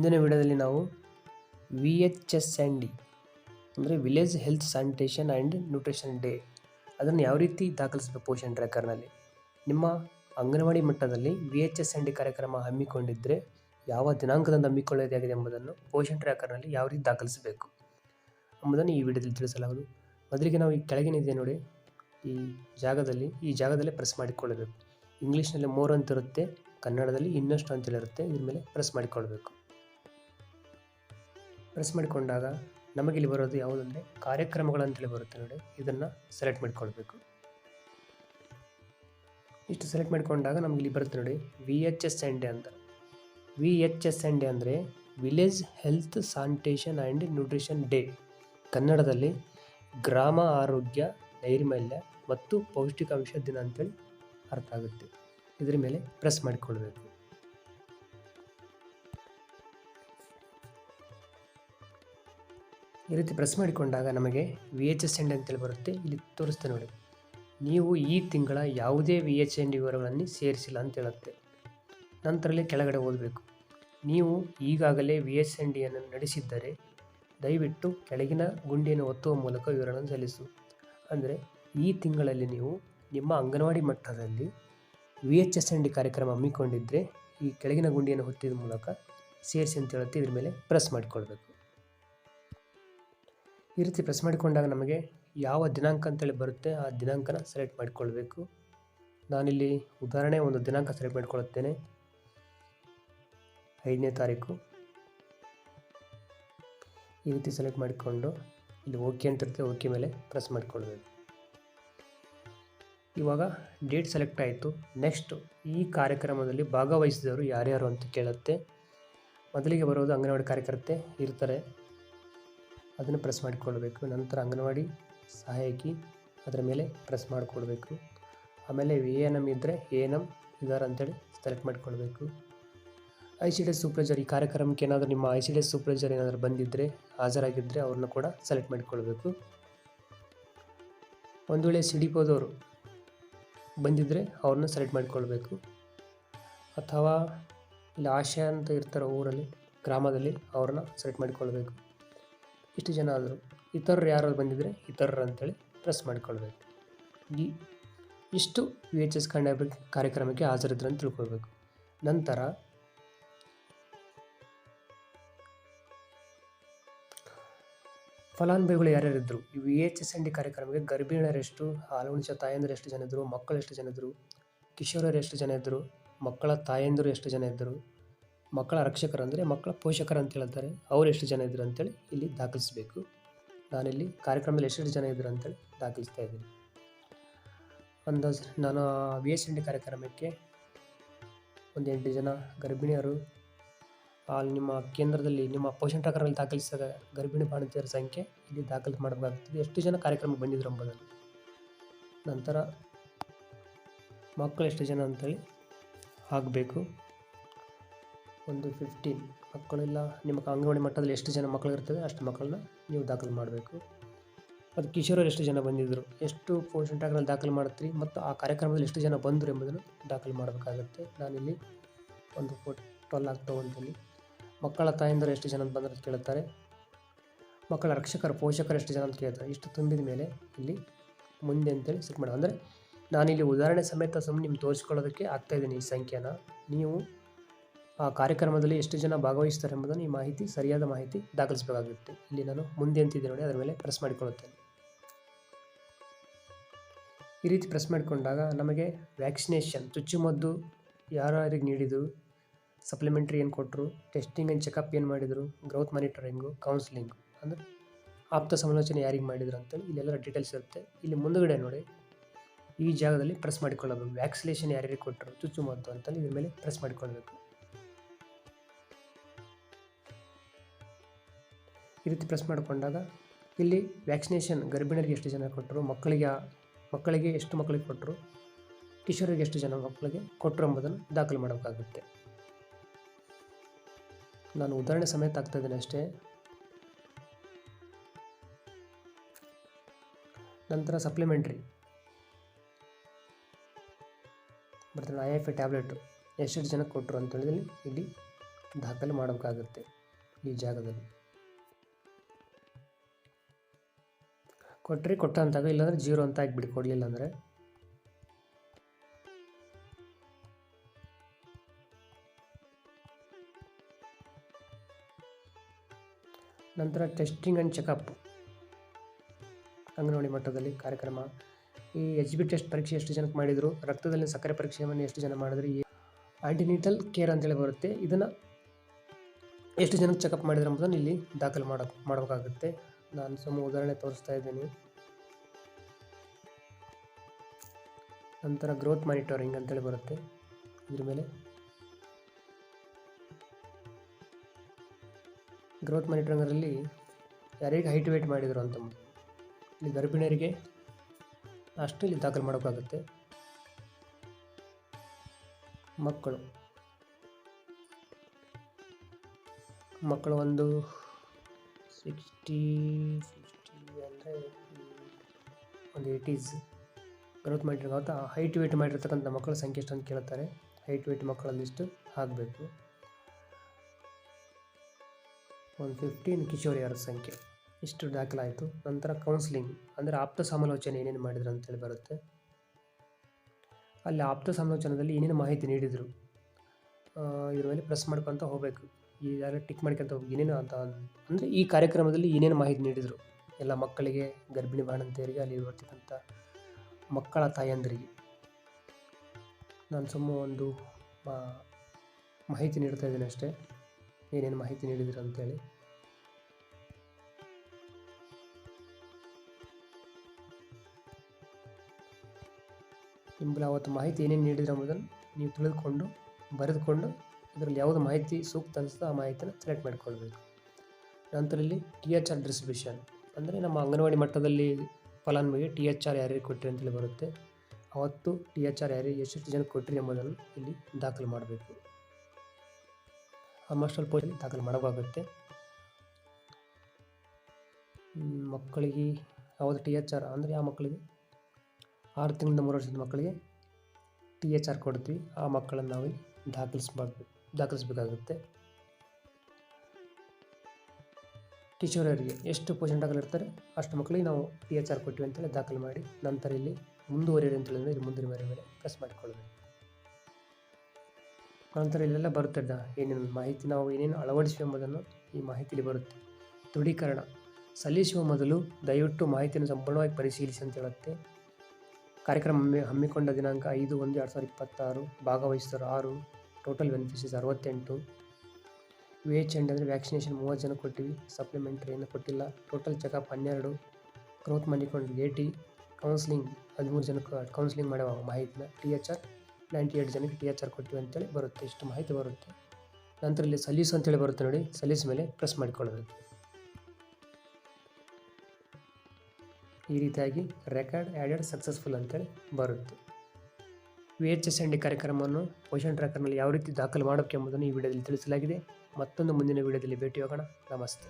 ಇಂದಿನ ವಿಡಿಯೋದಲ್ಲಿ ನಾವು V H S and D ಅಂದರೆ village health sanitation and nutrition day ಅದನ್ನು ಯಾವ ರೀತಿ ದಾಖಲಿಸಬೇಕು ಪೋಷನ್ ಟ್ರ್ಯಾಕರ್ನಲ್ಲಿ ನಿಮ್ಮ ಅಂಗನವಾಡಿ ಮಟ್ಟದಲ್ಲಿ V H S and D ಕಾರ್ಯಕ್ರಮ ಹಮ್ಮಿಕೊಂಡಿದ್ದರೆ ಯಾವ ದಿನಾಂಕದಂದು ಹಮ್ಮಿಕೊಳ್ಳೋದಾಗಿದೆ ಎಂಬುದನ್ನು ಪೋಷನ್ ಟ್ರ್ಯಾಕರ್ನಲ್ಲಿ ಯಾವ ರೀತಿ ದಾಖಲಿಸಬೇಕು ಎಂಬುದನ್ನು ಈ ವಿಡಿಯೋದಲ್ಲಿ ತಿಳಿಸಲಾಗುವುದು. ಮೊದಲಿಗೆ ನಾವು ಈ ಕೆಳಗಿನಿದೆ ನೋಡಿ. ಈ ಜಾಗದಲ್ಲಿ, ಈ ಜಾಗದಲ್ಲೇ ಪ್ರೆಸ್ ಮಾಡಿಕೊಳ್ಳಬೇಕು. ಇಂಗ್ಲೀಷ್ನಲ್ಲಿ ಮೋರ್ ಅಂತ ಇರುತ್ತೆ ಕನ್ನಡದಲ್ಲಿ ಇನ್ನಷ್ಟು ಅಂತೇಳಿರುತ್ತೆ ಇದ್ರ ಮೇಲೆ ಪ್ರೆಸ್ ಮಾಡಿಕೊಳ್ಬೇಕು ಪ್ರೆಸ್ ಮಾಡಿಕೊಂಡಾಗ ನಮಗೆ ಇಲ್ಲಿ ಬರೋದು ಯಾವುದಂದರೆ ಕಾರ್ಯಕ್ರಮಗಳು ಅಂತೇಳಿ ಬರುತ್ತೆ ನೋಡಿ. ಇದನ್ನು ಸೆಲೆಕ್ಟ್ ಮಾಡಿಕೊಳ್ಬೇಕು. ಇಷ್ಟು ಸೆಲೆಕ್ಟ್ ಮಾಡಿಕೊಂಡಾಗ ನಮಗೆ ಇಲ್ಲಿ ಬರುತ್ತೆ ನೋಡಿ V H S N D ಅಂತ. V H S N D ಅಂದರೆ village health sanitation and nutrition day ಕನ್ನಡದಲ್ಲಿ ಗ್ರಾಮ ಆರೋಗ್ಯ, ನೈರ್ಮಲ್ಯ ಮತ್ತು ಪೌಷ್ಟಿಕಾಂಶ ದಿನ ಅಂತೇಳಿ ಅರ್ಥ ಆಗುತ್ತೆ. ಇದರ ಮೇಲೆ ಪ್ರೆಸ್ ಮಾಡಿಕೊಳ್ಬೇಕು. ಈ ರೀತಿ ಪ್ರೆಸ್ ಮಾಡಿಕೊಂಡಾಗ ನಮಗೆ ವಿ ಎಚ್ ಎಸ್ ಎಂಡ್ ಅಂತೇಳಿ ಬರುತ್ತೆ. ಇಲ್ಲಿ ತೋರಿಸ್ತೆ ನೋಡಿ. ನೀವು ಈ ತಿಂಗಳ ಯಾವುದೇ ವಿ ಎಚ್ ಎನ್ ಡಿ ವಿವರಗಳನ್ನು ಸೇರಿಸಿಲ್ಲ ಅಂತ ಹೇಳುತ್ತೆ. ನಂತರಲ್ಲಿ ಕೆಳಗಡೆ ಓದಬೇಕು. ನೀವು ಈಗಾಗಲೇ ವಿ ಎಚ್ ಎನ್ ಡಿಯನ್ನು ನಡೆಸಿದ್ದರೆ ದಯವಿಟ್ಟು ಕೆಳಗಿನ ಗುಂಡಿಯನ್ನು ಒತ್ತುವ ಮೂಲಕ ವಿವರಗಳನ್ನು ಸಲ್ಲಿಸು. ಅಂದರೆ ಈ ತಿಂಗಳಲ್ಲಿ ನೀವು ನಿಮ್ಮ ಅಂಗನವಾಡಿ ಮಟ್ಟದಲ್ಲಿ V H S N D ಕಾರ್ಯಕ್ರಮ ಹಮ್ಮಿಕೊಂಡಿದ್ದರೆ ಈ ಕೆಳಗಿನ ಗುಂಡಿಯನ್ನು ಹೊತ್ತಿದ ಮೂಲಕ ಸೇರಿಸಿ ಅಂತ ಹೇಳುತ್ತೆ. ಇದ್ರ ಮೇಲೆ ಪ್ರೆಸ್ ಮಾಡಿಕೊಳ್ಬೇಕು. ಈ ರೀತಿ ಪ್ರೆಸ್ ಮಾಡಿಕೊಂಡಾಗ ನಮಗೆ ಯಾವ ದಿನಾಂಕ ಅಂತೇಳಿ ಬರುತ್ತೆ, ಆ ದಿನಾಂಕನ ಸೆಲೆಕ್ಟ್ ಮಾಡಿಕೊಳ್ಬೇಕು. ನಾನಿಲ್ಲಿ ಉದಾಹರಣೆ ಒಂದು ದಿನಾಂಕ ಸೆಲೆಕ್ಟ್ ಮಾಡಿಕೊಳ್ಳುತ್ತೇನೆ. ಐದನೇ ತಾರೀಕು. ಈ ರೀತಿ ಸೆಲೆಕ್ಟ್ ಮಾಡಿಕೊಂಡು ಇಲ್ಲಿ ಓಕೆ ಅಂತ ಇರುತ್ತೆ ಓಕೆ ಮೇಲೆ ಪ್ರೆಸ್ ಮಾಡಿಕೊಳ್ಬೇಕು. ಇವಾಗ ಡೇಟ್ ಸೆಲೆಕ್ಟ್ ಆಯಿತು. ನೆಕ್ಸ್ಟ್ ಈ ಕಾರ್ಯಕ್ರಮದಲ್ಲಿ ಭಾಗವಹಿಸಿದವರು ಯಾರ್ಯಾರು ಅಂತ ಕೇಳುತ್ತೆ. ಮೊದಲಿಗೆ ಬರೋದು ಅಂಗನವಾಡಿ ಕಾರ್ಯಕರ್ತೆ ಇರ್ತಾರೆ. ಅದನ್ನು ಪ್ರೆಸ್ ಮಾಡಿಕೊಳ್ಬೇಕು. ನಂತರ ಅಂಗನವಾಡಿ ಸಹಾಯಕಿ ಅದರ ಮೇಲೆ ಪ್ರೆಸ್ ಮಾಡಿಕೊಳ್ಬೇಕು. ಆಮೇಲೆ ವಿ ಎನ್ ಎಂ ಇದ್ದರೆ ಎ ಎನ್ ಎಂ ಇದಾರ ಅಂತೇಳಿ ಸೆಲೆಕ್ಟ್ ಮಾಡಿಕೊಳ್ಬೇಕು. I C D S supervisor ಈ ಕಾರ್ಯಕ್ರಮಕ್ಕೆ ಏನಾದರೂ ನಿಮ್ಮ I C D S supervisor ಏನಾದರೂ ಬಂದಿದ್ದರೆ ಹಾಜರಾಗಿದ್ದರೆ ಅವ್ರನ್ನ ಕೂಡ ಸೆಲೆಕ್ಟ್ ಮಾಡಿಕೊಳ್ಬೇಕು. ಒಂದು ವೇಳೆ ಸಿ ಡಿ ಪೋದವರು ಬಂದಿದ್ದರೆ ಅವ್ರನ್ನ ಸೆಲೆಕ್ಟ್ ಮಾಡಿಕೊಳ್ಬೇಕು. ಅಥವಾ ಇಲ್ಲಿ ಆಶಯ ಅಂತ ಇರ್ತಾರೆ ಊರಲ್ಲಿ, ಗ್ರಾಮದಲ್ಲಿ ಅವ್ರನ್ನ ಸೆಲೆಕ್ಟ್ ಮಾಡಿಕೊಳ್ಬೇಕು. ಇಷ್ಟು ಜನ ಆದರು ಇತರರು ಯಾರು ಬಂದಿದ್ದರೆ ಇತರರು ಅಂತೇಳಿ ಪ್ರೆಸ್ ಮಾಡಿಕೊಳ್ಬೇಕು. ಈ ಇಷ್ಟು ವಿ ಎಚ್ ಎಸ್ ಕಂಡ ಕಾರ್ಯಕ್ರಮಕ್ಕೆ ಹಾಜರಿದ್ರು ಅಂತ ತಿಳ್ಕೊಳ್ಬೇಕು. ನಂತರ ಫಲಾನುಭವಿಗಳು ಯಾರ್ಯಾರಿದ್ದರು? ಈ V H S N D ಕಾರ್ಯಕ್ರಮಕ್ಕೆ ಗರ್ಭಿಣಿಯರೆಷ್ಟು ಹಾಲುಣಿಸ ತಾಯಂದಿರು ಎಷ್ಟು ಜನ ಇದ್ದರು ಮಕ್ಕಳು ಎಷ್ಟು ಜನ ಇದ್ದರು ಕಿಶೋರರು ಎಷ್ಟು ಜನ ಇದ್ದರು, ಮಕ್ಕಳ ತಾಯಂದಿರು ಎಷ್ಟು ಜನ ಇದ್ದರು ಮಕ್ಕಳ ರಕ್ಷಕರು ಅಂದರೆ ಮಕ್ಕಳ ಪೋಷಕರು ಅಂತ ಹೇಳ್ತಾರೆ. ಅವ್ರು ಎಷ್ಟು ಜನ ಇದ್ದರು ಅಂತೇಳಿ ಇಲ್ಲಿ ದಾಖಲಿಸಬೇಕು. ನಾನಿಲ್ಲಿ ಕಾರ್ಯಕ್ರಮದಲ್ಲಿ ಎಷ್ಟು ಜನ ಇದ್ದರು ಅಂತೇಳಿ ದಾಖಲಿಸ್ತಾ ಇದ್ದೀನಿ. ಅಂದಾಜು ನಾನು ವಿ ಎಸ್ ಎನ್ ಡಿ ಕಾರ್ಯಕ್ರಮಕ್ಕೆ ಒಂದು ಎಂಟು ಜನ ಗರ್ಭಿಣಿಯರು ಅಲ್ಲಿ ನಿಮ್ಮ ಕೇಂದ್ರದಲ್ಲಿ ನಿಮ್ಮ ಪೋಷಣ ಪ್ರಕಾರದಲ್ಲಿ ದಾಖಲಿಸಿದ ಗರ್ಭಿಣಿ ಬಾಣತಿಯರ ಸಂಖ್ಯೆ ಇಲ್ಲಿ ದಾಖಲು ಮಾಡಬೇಕಾಗ್ತದೆ. ಎಷ್ಟು ಜನ ಕಾರ್ಯಕ್ರಮಕ್ಕೆ ಬಂದಿದ್ರು ಎಂಬುದನ್ನು ನಂತರ ಮಕ್ಕಳು ಎಷ್ಟು ಜನ ಅಂತೇಳಿ ಹಾಕಬೇಕು. ಒಂದು ಫಿಫ್ಟೀನ್ ಮಕ್ಕಳೆಲ್ಲ ನಿಮ್ಮ ಅಂಗನವಾಡಿ ಮಟ್ಟದಲ್ಲಿ ಎಷ್ಟು ಜನ ಮಕ್ಕಳು ಇರ್ತವೆ ಅಷ್ಟು ಮಕ್ಕಳನ್ನ ನೀವು ದಾಖಲು ಮಾಡಬೇಕು. ಅದು ಕಿಶೋರರು ಎಷ್ಟು ಜನ ಬಂದಿದ್ದರು, ಎಷ್ಟು ಪೋಷನ್ ಟ್ರ್ಯಾಕ್ನಲ್ಲಿ ದಾಖಲು ಮಾಡ್ತೀರಿ ಮತ್ತು ಆ ಕಾರ್ಯಕ್ರಮದಲ್ಲಿ ಎಷ್ಟು ಜನ ಬಂದರು ಎಂಬುದನ್ನು ದಾಖಲು ಮಾಡಬೇಕಾಗುತ್ತೆ. ನಾನಿಲ್ಲಿ ಒಂದು ಫೋಟೋ ಟ್ವೆಲ್ ಆಗಿ ತೊಗೊಂತೀನಿ ಮಕ್ಕಳ ತಾಯಂದಿರು ಎಷ್ಟು ಜನ ಬಂದರು ಅಂತ ಕೇಳ್ತಾರೆ. ಮಕ್ಕಳ ರಕ್ಷಕರು, ಪೋಷಕರು ಎಷ್ಟು ಜನ ಅಂತ ಕೇಳ್ತಾರೆ. ಇಷ್ಟು ತುಂಬಿದ ಮೇಲೆ ಇಲ್ಲಿ ಮುಂದೆ ಅಂತೇಳಿ ಸೆಟ್ ಮಾಡೋದು ಅಂದರೆ ನಾನಿಲ್ಲಿ ಉದಾಹರಣೆ ಸಮೇತ ಸುಮ್ಮನೆ ನಿಮ್ಗೆ ತೋರಿಸ್ಕೊಳ್ಳೋದಕ್ಕೆ ಆಗ್ತಾಯಿದ್ದೀನಿ ಈ ಸಂಖ್ಯೆನ. ನೀವು ಆ ಕಾರ್ಯಕ್ರಮದಲ್ಲಿ ಎಷ್ಟು ಜನ ಭಾಗವಹಿಸ್ತಾರೆ ಎಂಬುದನ್ನು ಈ ಮಾಹಿತಿ, ಸರಿಯಾದ ಮಾಹಿತಿ ದಾಖಲಿಸಬೇಕಾಗುತ್ತೆ ಇಲ್ಲಿ ನಾನು ಮುಂದೆ ಅಂತಿದ್ದೆ ನೋಡಿ, ಅದರ ಮೇಲೆ ಪ್ರೆಸ್ ಮಾಡಿಕೊಳ್ಳುತ್ತೇನೆ. ಈ ರೀತಿ ಪ್ರೆಸ್ ಮಾಡಿಕೊಂಡಾಗ ನಮಗೆ ವ್ಯಾಕ್ಸಿನೇಷನ್ ಚುಚ್ಚುಮದ್ದು ಯಾರ್ಯಾರಿಗೆ ನೀಡಿದರು ಸಪ್ಲಿಮೆಂಟ್ರಿ ಏನು ಕೊಟ್ಟರು ಟೆಸ್ಟಿಂಗ್ ಆ್ಯಂಡ್ ಚೆಕಪ್ ಏನು ಮಾಡಿದರು ಗ್ರೌತ್ ಮಾನಿಟರಿಂಗು ಕೌನ್ಸಿಲಿಂಗು ಅಂದರೆ ಆಪ್ತ ಸಮಾಲೋಚನೆ ಯಾರಿಗೆ ಮಾಡಿದ್ರು ಅಂತೇಳಿ ಇಲ್ಲೆಲ್ಲ ಡೀಟೇಲ್ಸ್ ಇರುತ್ತೆ. ಇಲ್ಲಿ ಮುಂದುಗಡೆ ನೋಡಿ, ಈ ಜಾಗದಲ್ಲಿ ಪ್ರೆಸ್ ಮಾಡಿಕೊಳ್ಳಬೇಕು. ವ್ಯಾಕ್ಸಿನೇಷನ್ ಯಾರ್ಯಾರಿಗೆ ಕೊಟ್ಟರು ಚುಚ್ಚುಮದ್ದು ಅಂತೇಳಿ ಇದ್ರ ಮೇಲೆ ಪ್ರೆಸ್ ಮಾಡಿಕೊಳ್ಬೇಕು ಈ ರೀತಿ ಪ್ರೆಸ್ ಮಾಡಿಕೊಂಡಾಗ ಇಲ್ಲಿ ವ್ಯಾಕ್ಸಿನೇಷನ್ ಗರ್ಭಿಣಿಯರಿಗೆ ಎಷ್ಟು ಜನ ಕೊಟ್ಟರು ಮಕ್ಕಳಿಗೆ ಮಕ್ಕಳಿಗೆ ಎಷ್ಟು ಮಕ್ಕಳಿಗೆ ಕೊಟ್ಟರು ಕಿಶೋರಿಗೆ ಎಷ್ಟು ಜನ ಮಕ್ಕಳಿಗೆ ಕೊಟ್ಟರು ಎಂಬುದನ್ನು ದಾಖಲು ಮಾಡಬೇಕಾಗುತ್ತೆ. ನಾನು ಉದಾಹರಣೆ ಸಮೇತ ಆಗ್ತಾ ಇದ್ದೀನಿ ಅಷ್ಟೇ. ನಂತರ ಸಪ್ಲಿಮೆಂಟ್ರಿ ಬರ್ತಾರೆ ಐ ಎಫ್ ಎ ಟ್ಯಾಬ್ಲೆಟು ಎಷ್ಟು ಜನಕ್ಕೆ ಕೊಟ್ಟರು ಅಂತೇಳಿ ಇಲ್ಲಿ ದಾಖಲೆ ಮಾಡಬೇಕಾಗುತ್ತೆ ಈ ಜಾಗದಲ್ಲಿ. ಕೊಟ್ಟರೆ ಕೊಟ್ಟಂತಾಗ ಇಲ್ಲಾಂದರೆ ಜೀರೋ ಅಂತ ಹಾಕ್ಬಿಡಿ ಕೊಡಲಿಲ್ಲ ಅಂದರೆ ನಂತರ ಟೆಸ್ಟಿಂಗ್ ಆ್ಯಂಡ್ ಚೆಕಪ್ ಅಂಗನವಾಡಿ ಮಟ್ಟದಲ್ಲಿ ಕಾರ್ಯಕ್ರಮ. ಈ ಎಚ್ ಬಿ ಟೆಸ್ಟ್ ಪರೀಕ್ಷೆ ಎಷ್ಟು ಜನಕ್ಕೆ ಮಾಡಿದರು ರಕ್ತದಲ್ಲಿ ಸಕ್ಕರೆ ಪರೀಕ್ಷೆಯನ್ನು ಎಷ್ಟು ಜನ ಮಾಡಿದ್ರು ಈ ಆಂಟಿನಿಟಲ್ ಕೇರ್ ಅಂತೇಳಿ ಬರುತ್ತೆ. ಇದನ್ನು ಎಷ್ಟು ಜನಕ್ಕೆ ಚೆಕಪ್ ಮಾಡಿದ್ರು ಎಂಬುದನ್ನು ಇಲ್ಲಿ ದಾಖಲು ಮಾಡೋ ಮಾಡಬೇಕಾಗುತ್ತೆ. ನಾನು ಸುಮ್ಮ ಉದಾಹರಣೆ ತೋರಿಸ್ತಾ ಇದ್ದೀನಿ. ನಂತರ ಗ್ರೋತ್ ಮಾನಿಟರಿಂಗ್ ಅಂತೇಳಿ ಬರುತ್ತೆ. ಇದ್ರ ಮೇಲೆ. ಗ್ರೋತ್ ಮಾನಿಟರಿಂಗಲ್ಲಿ ಯಾರಿಗೆ ಹೈಟ್ ವೇಟ್ ಮಾಡಿದರು ಅಂತ ಇಲ್ಲಿ ಗರ್ಭಿಣಿಯರಿಗೆ ಅಷ್ಟು ಇಲ್ಲಿ ದಾಖಲು ಮಾಡೋಕ್ಕಾಗುತ್ತೆ ಮಕ್ಕಳು. ಮಕ್ಕಳು ಒಂದು ಸಿಕ್ಸ್ಟಿ ಸಿಕ್ಸ್ಟಿ ಅಂದರೆ ಒಂದು ಏಯ್ಟೀಸ್ ಗ್ರೋತ್ ಮಾಡಿರೋ ಹೈಟ್ ವೇಟ್ ಮಾಡಿರ್ತಕ್ಕಂಥ ಮಕ್ಕಳ ಸಂಖ್ಯೆ ಎಷ್ಟು ಅಂತ ಕೇಳ್ತಾರೆ. ಹೈಟ್ ವೇಟ್ ಮಕ್ಕಳ ಲಿಸ್ಟ್ ಆಗಬೇಕು. ಒಂದು ಫಿಫ್ಟೀನ್ ಕಿಶೋರಿಯರ ಸಂಖ್ಯೆ? ಇಷ್ಟು ದಾಖಲಾಯಿತು. ನಂತರ ಕೌನ್ಸಿಲಿಂಗ್ ಅಂದರೆ ಆಪ್ತ ಸಮಾಲೋಚನೆ ಏನೇನು ಮಾಡಿದ್ರು ಅಂತೇಳಿ ಬರುತ್ತೆ. ಅಲ್ಲಿ ಆಪ್ತ ಸಮಾಲೋಚನದಲ್ಲಿ ಏನೇನು ಮಾಹಿತಿ ನೀಡಿದರು? ಇದ್ರ ಮೇಲೆ ಪ್ರೆಸ್ ಮಾಡ್ಕೊತ ಹೋಗಬೇಕು. ಈ ಯಾರು ಟಿಕ್ ಮಾಡ್ಕೊಂತ ಹೋಗಿ ಏನೇನು ಅಂತ ಅಂದರೆ ಈ ಕಾರ್ಯಕ್ರಮದಲ್ಲಿ ಏನೇನು ಮಾಹಿತಿ ನೀಡಿದರು. ಎಲ್ಲ ಮಕ್ಕಳಿಗೆ ಗರ್ಭಿಣಿ ಬಾಣಂತಿಯರಿಗೆ ಅಲ್ಲಿ ಬರ್ತಕ್ಕಂಥ ಮಕ್ಕಳ ತಾಯಂದರಿಗೆ. ನಾನು ಸುಮ್ಮ ಒಂದು ಮಾಹಿತಿ ನೀಡ್ತಾ ಇದ್ದೀನಿ ಅಷ್ಟೇ. ಏನೇನು ಮಾಹಿತಿ ನೀಡಿದ್ರು ಅಂತೇಳಿ. ನಿಮ್ಮಲ್ಲಿ ಅವತ್ತು ಮಾಹಿತಿ ಏನೇನು ನೀಡಿದ್ರು ಎಂಬುದನ್ನು ನೀವು ತಿಳಿದುಕೊಂಡು, ಬರೆದುಕೊಂಡು ಇದರಲ್ಲಿ ಯಾವುದು ಮಾಹಿತಿ ಸೂಕ್ತ ಅನಿಸ್ತೋ ಆ ಮಾಹಿತಿನ ಸೆಲೆಕ್ಟ್ ಮಾಡಿಕೊಳ್ಬೇಕು. ನಂತರ ಇಲ್ಲಿ ಟಿ ಎಚ್ ಆರ್ ಡಿಸ್ಟ್ರಿಬ್ಯೂಷನ್ ಅಂದರೆ ನಮ್ಮ ಅಂಗನವಾಡಿ ಮಟ್ಟದಲ್ಲಿ ಫಲಾನುಭವಿಗೆ ಟಿ ಎಚ್ ಆರ್ ಯಾರಿಗೆ ಕೊಟ್ಟಿರಿ ಅಂತೇಳಿ ಬರುತ್ತೆ. ಅವತ್ತು ಟಿ ಎಚ್ ಆರ್ ಯಾರಿಗೆ ಎಷ್ಟು ಜನ ಕೊಟ್ಟಿರಿ ಎಂಬುದನ್ನು ಇಲ್ಲಿ ದಾಖಲು ಮಾಡಬೇಕು. ಆಲ್ಮೋಸ್ಟ್ ಸ್ವಲ್ಪ ಪೋಸ್ಟಲ್ಲಿ ದಾಖಲು ಮಾಡಬೇಕಾಗುತ್ತೆ ಮಕ್ಕಳಿಗೆ ಯಾವುದು ಟಿ ಎಚ್ ಆರ್ ಅಂದರೆ ಆ ಮಕ್ಕಳಿಗೆ ಆರು ತಿಂಗಳಿಂದ ಮೂರು ವರ್ಷದ ಮಕ್ಕಳಿಗೆ ಟಿ ಎಚ್ ಆರ್ ಕೊಡ್ತೀವಿ. ಆ ಮಕ್ಕಳನ್ನು ನಾವು ದಾಖಲಿಸ್ಬಾರ್ದು. ದಾಖಲಿಸ್ಬೇಕಾಗುತ್ತೆ. ಕಿಶೋರಿಯರಿಗೆ ಎಷ್ಟು ಪೋಷಣಗಳಿರ್ತಾರೆ ಅಷ್ಟು ಮಕ್ಕಳಿಗೆ ನಾವು ಟಿ ಎಚ್ ಆರ್ ಕೊಟ್ಟಿವಿ ಅಂತೇಳಿ ದಾಖಲು ಮಾಡಿ, ನಂತರ ಇಲ್ಲಿ ಮುಂದುವರಿಯಿರಿ ಅಂತ ಹೇಳಿದ್ರೆ ಇಲ್ಲಿ ಮುಂದಿನ ಮೇಲೆ ಪ್ರೆಸ್ ಮಾಡಿಕೊಳ್ಬೇಕು ನಂತರ ಇಲ್ಲೆಲ್ಲ ಬರುತ್ತೆ ದ- ಏನೇನು ಮಾಹಿತಿ ನಾವು ಏನೇನು ಅಳವಡಿಸುವ ಎಂಬುದನ್ನು ಈ ಮಾಹಿತಿಲಿ ಬರುತ್ತೆ. ದೃಢೀಕರಣ, ಸಲ್ಲಿಸುವ ಮೊದಲು ದಯವಿಟ್ಟು ಮಾಹಿತಿಯನ್ನು ಸಂಪೂರ್ಣವಾಗಿ ಪರಿಶೀಲಿಸಿ ಅಂತ ಹೇಳುತ್ತೆ. ಕಾರ್ಯಕ್ರಮ ಹಮ್ಮಿ ಹಮ್ಮಿಕೊಂಡ ದಿನಾಂಕ ಐದು ಒಂದು ಎರಡು ಸಾವಿರದ ಇಪ್ಪತ್ತಾರು ಭಾಗವಹಿಸಿದರು ಆರು ಟೋಟಲ್ ಬೆನಿಫಿಷರೀಸ್ ಅರವತ್ತೆಂಟು. ವಿ ಎಚ್ ಎಂಡ್ ಅಂದರೆ ವ್ಯಾಕ್ಸಿನೇಷನ್ ಮೂವತ್ತು ಜನ ಕೊಟ್ಟಿವಿ. ಸಪ್ಲಿಮೆಂಟ್ರಿ ಏನು ಕೊಟ್ಟಿಲ್ಲ. ಟೋಟಲ್ ಚೆಕಪ್ ಹನ್ನೆರಡು. ಗ್ರೋತ್ ಮಾಡಿಕೊಂಡು ಎ ಟಿ ಕೌನ್ಸಿಲಿಂಗ್ ಹದಿಮೂರು ಜನಕ್ಕೆ ಕೌನ್ಸಿಲಿಂಗ್ ಮಾಡುವ ಮಾಹಿತಿನ T H R ninety eight ಜನಕ್ಕೆ ಟಿ ಎಚ್ ಆರ್ ಕೊಟ್ಟಿವಿ ಅಂತೇಳಿ ಬರುತ್ತೆ. ಇಷ್ಟು ಮಾಹಿತಿ ಬರುತ್ತೆ. ನಂತರ ಇಲ್ಲಿ ಸಲೀಸ್ ಅಂತೇಳಿ ಬರುತ್ತೆ ನೋಡಿ. ಸಲೀಸ್ ಮೇಲೆ ಪ್ರೆಸ್ ಮಾಡಿಕೊಳ್ಳಬೇಕು ಈ ರೀತಿಯಾಗಿ ರೆಕಾರ್ಡ್ ಆ್ಯಡೆಡ್ ಸಕ್ಸಸ್ಫುಲ್ ಅಂತೇಳಿ ಬರುತ್ತೆ. V H S N D ಕಾರ್ಯಕ್ರಮವನ್ನು ಪೋಷಣ್ ಟ್ರ್ಯಾಕರ್ನಲ್ಲಿ ಯಾವ ರೀತಿ ದಾಖಲು ಮಾಡಬೇಕು ಎಂಬುದನ್ನು ಈ ವಿಡಿಯೋದಲ್ಲಿ ತಿಳಿಸಲಾಗಿದೆ. ಮತ್ತೊಂದು ಮುಂದಿನ ವಿಡಿಯೋದಲ್ಲಿ ಭೇಟಿಯಾಗೋಣ. ನಮಸ್ತೆ.